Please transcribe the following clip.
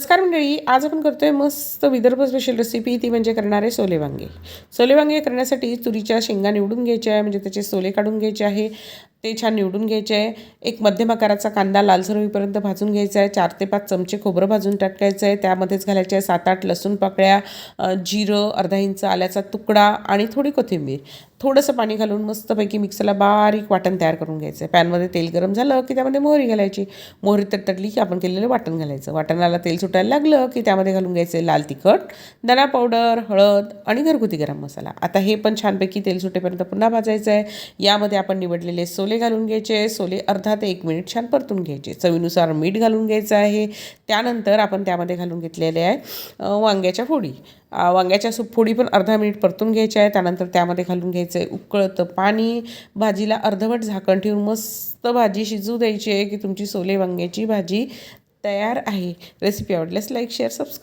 नमस्कार मंडळी आज आपण करतोय मस्त विदर्भ स्पेशल रेसिपी ती म्हणजे करणारे सोले वांगे. सोले वांगे करण्यासाठी तुरीच्या शेंगा निवडून घ्यायच्या आहे म्हणजे त्याचे सोले काढून घ्यायचे आहे. ते छान निवडून घ्यायचे आहे. एक मध्यम आकाराचा कांदा लालसर होईपर्यंत भाजून घ्यायचा आहे. चार ते पाच चमचे खोबरं भाजून टाकायचं आहे. त्यामध्येच घालायचे आहे सात आठ लसूण पाकळ्या जिरं अर्धा इंच आल्याचा तुकडा आणि थोडी कोथिंबीर. थोडंसं पाणी घालून मस्तपैकी मिक्सरला बारीक वाटण तयार करून घ्यायचं आहे. पॅनमध्ये तेल गरम झालं की त्यामध्ये मोहरी घालायची. मोहरी तडतडली की आपण केलेलं वाटण घालायचं. वाटणाला तेल सुटायला लागलं की त्यामध्ये घालून घ्यायचे लाल तिखट दणा पावडर हळद आणि घरगुती गरम मसाला. आता हे पण छानपैकी तेल सुटेपर्यंत पुन्हा भाजायचं आहे. यामध्ये आपण निवडलेले सोले घालून घ्यायचे सोले अर्धा ते एक मिनिट छान परतून घ्यायचे. चवीनुसार मीठ घालून घ्यायचं आहे. त्यानंतर आपण त्यामध्ये घालून घेतलेले आहे वांग्याच्या फोडी. वांग्याच्या सूप फोडी पण अर्धा मिनिट परतून घ्यायच्या आहे. त्यानंतर त्यामध्ये घालून घ्यायचं आहे उकळतं पाणी. भाजीला अर्धवट झाकण ठेवून मस्त भाजी शिजू द्यायची आहे की तुमची सोले वांग्याची भाजी तयार आहे. रेसिपी आवडल्यास लाईक शेअर सबस्क्राईब